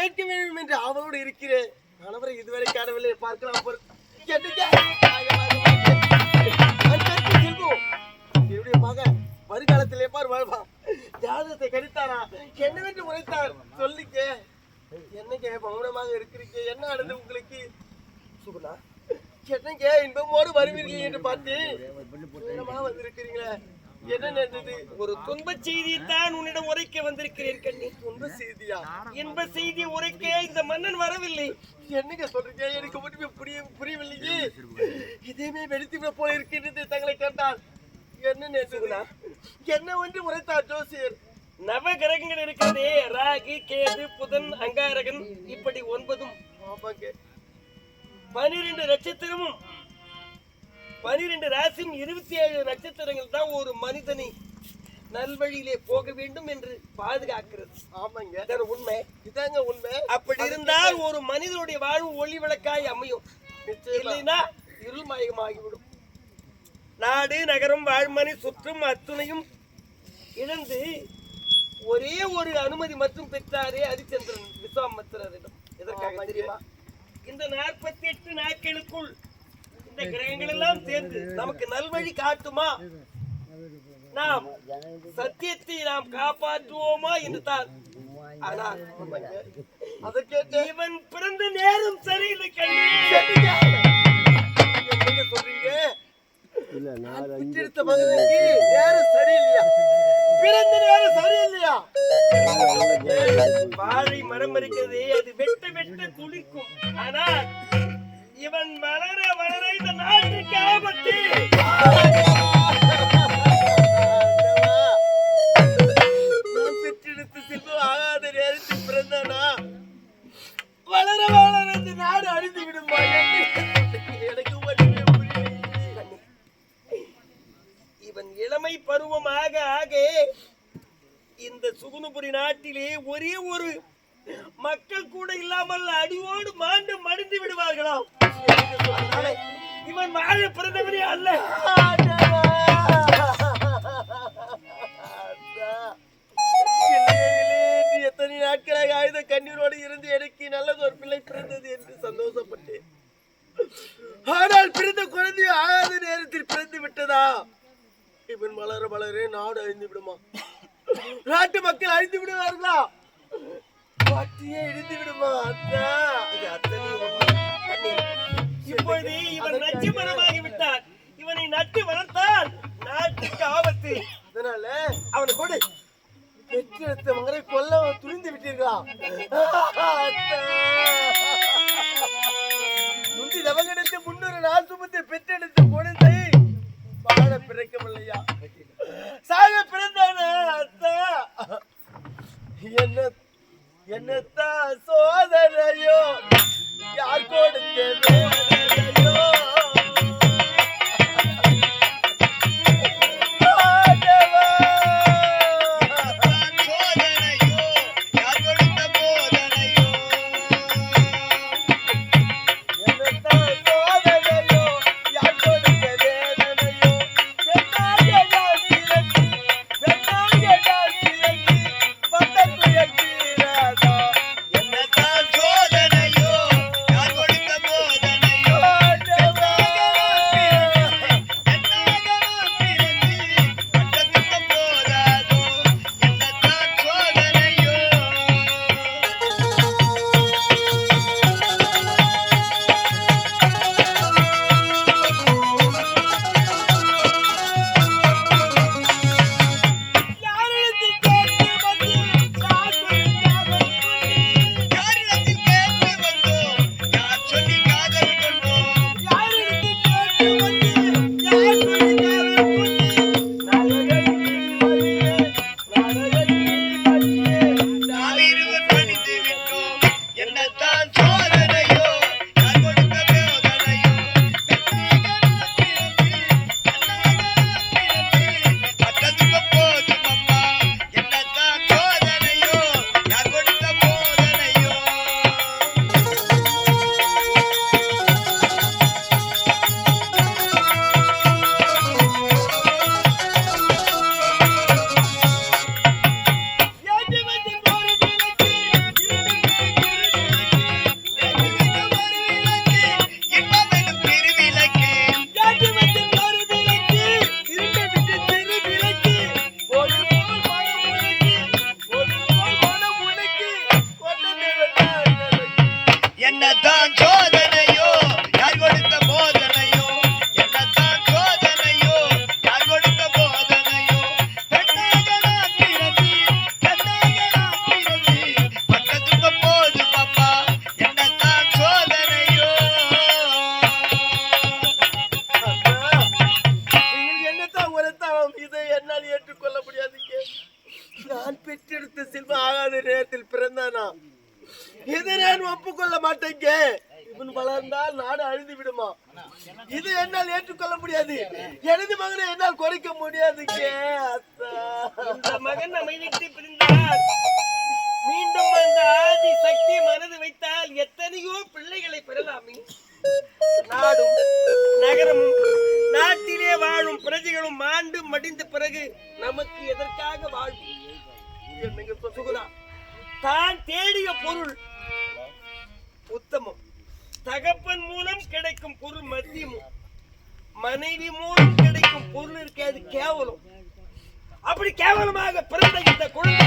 கேட்க வேண்டும் என்று அவளோடு இருக்கிறேன். கணவரை இதுவரை காணவில்லை. பார்க்கலாம் பொறு- என்னுடைய மகன் வருங்காலத்தில் எப்பார் வாழ்வான் ஜாதகத்தை கணித்தாரா? என்னவென்று உரைத்தார்? சொல்லிக்க என்னங்க மௌனமாக இருக்கிறீங்க என்ன ஆனது உங்களுக்கு? சுகுணா என்னங்க இன்பமோடு வருவீர்கள் என்று பார்த்து சூரமா வந்திருக்கிறீங்களே என்ன நடந்தது ஒரு துன்பச் செய்தியைத்தான் உன்னிடம் உரைக்க வந்திருக்கிறேன் கண்ணி துன்ப செய்தியா? இன்ப செய்தி உரைக்க இந்த மன்னன் வரவில்லை. என்னங்க சொல்றீங்க? எனக்கு ஒன்றுமே புரிய புரியவில்லையே. இதேமே வெடித்து விட போல இருக்கின்றது தங்களை கேட்டால் என்ன நேற்றுங்களா என்ன ஒன்று உரைத்தார் ஜோசியர்? நவ கிரகங்கள் இருக்கிறதே. ராகு கேது புதன் அங்காரகன். இப்படி ஒன்பதும். பனிரெண்டு நட்சத்திரமும் பனிரெண்டு ராசியும் இருபத்தி ஏழு நட்சத்திரங்கள் தான் ஒரு மனிதனை நல்வழியிலே போக வேண்டும் என்று பாதுகாக்கிறது. ஆமாங்க. உண்மை. இதாங்க உண்மை. அப்படி இருந்தால் ஒரு மனிதனுடைய வாழ்வு ஒளி விளக்காய் அமையும். இல்லைன்னா இருள் மயமாகிவிடும் நாடு நகரம் வாழ்மனை சுற்றும் அத்துணையும் இழந்து ஒரே ஒரு அனுமதி மட்டும் பெற்றாரே ஹரிச்சந்திரன் விஸ்வாமித்திரரிடம். எதற்காக. தெரியுமா? இந்த நாற்பத்தி எட்டு நாட்களுக்குள் இந்த கிரகங்கள் எல்லாம் சேர்ந்து நமக்கு நல்வழி காட்டுமா? நாம் சத்தியத்தை நாம் காப்பாற்றுவோமா என்று தான். ஆனால் அதை இவன் பிறந்த நேரம் சரியில்லை கண்ணே என்னங்க சொல்றீங்க? நான் பெற்றெடுத்த மகனுக்கு நேரம் சரியில்லையா? பிறந்த நேரம் சரியில்லையா? வாழை மரம் இருக்கிறதே அது வெட்ட வெட்ட துளிக்கும் ஆனால் இவன் வளர வளர இந்த நாட்டுக்கு ஆபத்து பெற்றெடுத்து செல்வம் ஆகாத நேரத்தில் பிறந்தானா? வளர வளர இந்த நாடு அழிந்து விடுமா? எனக்கு இவன் இளமை பருவம் ஆக ஆக இந்த சுகுணுபுரி நாட்டிலே ஒரே ஒரு மக்கள் கூட இல்லாமல் அடியோடு மாண்டு மடிந்து விடுவார்களாம். இவன் வாழ பிறந்தவனே அல்ல. ஆண்டவா! பிள்ளைகளே, நீ எத்தனை நாட்களாக ஆயுத கண்ணீரோடு இருந்து எனக்கு நல்லது ஒரு பிள்ளை பிறந்தது என்று சந்தோஷப்பட்டேன். ஆனால் பிறந்த குழந்தை ஆகாத நேரத்தில் பிறந்து விட்டதா? இவன் வளர வளர நாடு அழிந்து விடுமா? நாட்டு மக்கள் அழிந்து விடுவார்களா? பாட்டியே இடிந்து விடுமா அத்தா? இப்பொழுது இவன் நச்சு மரமாகி விட்டான் இவனை நட்டு வளர்த்தால் நாட்டுக்கு ஆபத்து. அதனால அவனை கொடு. பெற்றெடுத்த மகனை கொல்ல துணிந்து விட்டீர்களா? அத்தா. முந்தி நவகெடுத்து முன்னொரு நாள் சுமந்து பெற்றெடுத்த குழந்தை வாழ பிறக்கவில்லையா? சாக பிறந்தானா அத்தா? என்ன என்னத்தான் சோதனையோ? யார் கொடுத்த நம்மை விட்டு பிரிந்தார் மீண்டும் அந்த ஆதி சக்தி மனது வைத்தால் எத்தனையோ பிள்ளைகளை பெறலாமே. நாடும் நகரமும் நாட்டிலே வாழும் பிரஜைகளும் மாண்டு மடிந்த பிறகு நமக்கு எதற்காக வாழ்வு? சுகுணா தான் தேடிய பொருள் உத்தமம். தகப்பன் மூலம் கிடைக்கும் பொருள் மத்தியமும். மனைவி மூலம் கிடைக்கும் பொருள் இருக்காது கேவலம். அப்படி கேவலமாக பிறந்த இந்த குழந்தை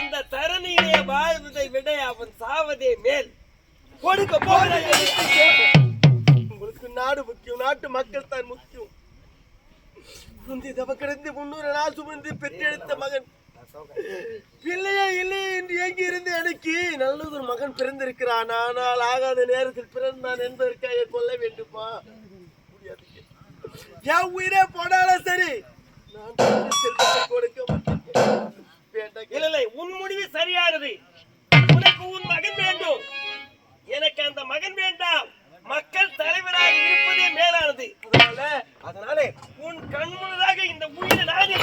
இந்த தரணியிலே வாழ்வதை விட அவன் சாவதே மேல். கொடுக்க போகிறாய் உங்களுக்கு நாடு முக்கியம் நாட்டு மக்கள் தான் முக்கியம். முந்தி தவ கிடந்து முன்னூறு நாள் சுமந்து பெற்றெடுத்த மகன். பிள்ளையா இல்லை என்று ஏங்கி இருந்த எனக்கு நல்லதொரு மகன் பிறந்திருக்கிறான். ஆனால் ஆகாத நேரத்தில் பிறந்தான் என்பதற்காக கொல்ல வேண்டுமா? என் உயிரே போனாலும் சரி. நான் இல்லை உன் முடிவு சரியானது. உனக்கு உன் மகன் வேண்டும். எனக்கு அந்த மகன் வேண்டாம். மக்கள் தலைவராக இருப்பதே மேலானது. அதனால அதனாலே உன் கண்முன்னதாக இந்த உயிரை நானே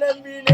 நம்பின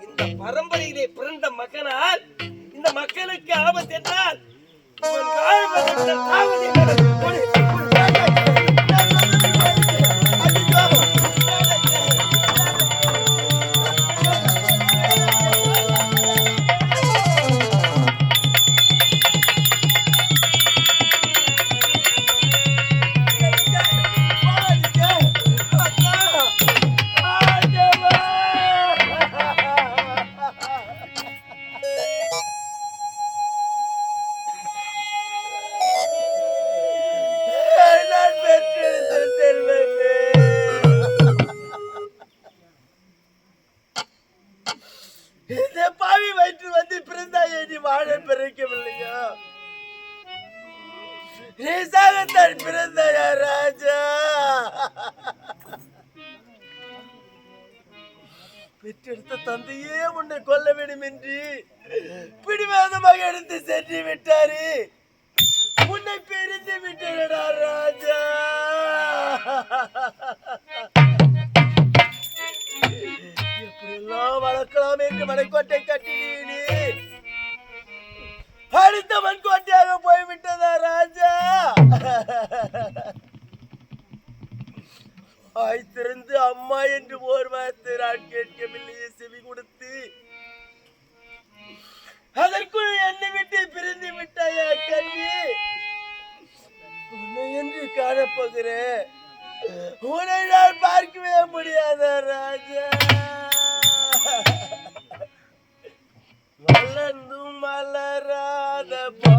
இந்த பரம்பரையிலே பிறந்த மகனால் இந்த மக்களுக்கு ஆபத்து என்றால் விட்டாரு உன்னை பிரிந்து விட்டேனடா ராஜா. எப்படியெல்லாம் வளர்க்கலாம் என்று மலைக்கோட்டை கட்டினீ அடுத்த மண்கோட்டையாக போய்விட்டதா ராஜா? ஆய் திறந்து அம்மா என்று ஓர் வார்த்தை நான் கேட்கவில்லையே செவி கொடுத்து. அதற்குள் என்னை விட்டு பிரிந்து விட்டாயா கண்ணி? உன்னை என்று காணப்போகிறேன் உன்னை நான் பார்க்கவே முடியாத ராஜா. வளர்ந்து மலராத போ.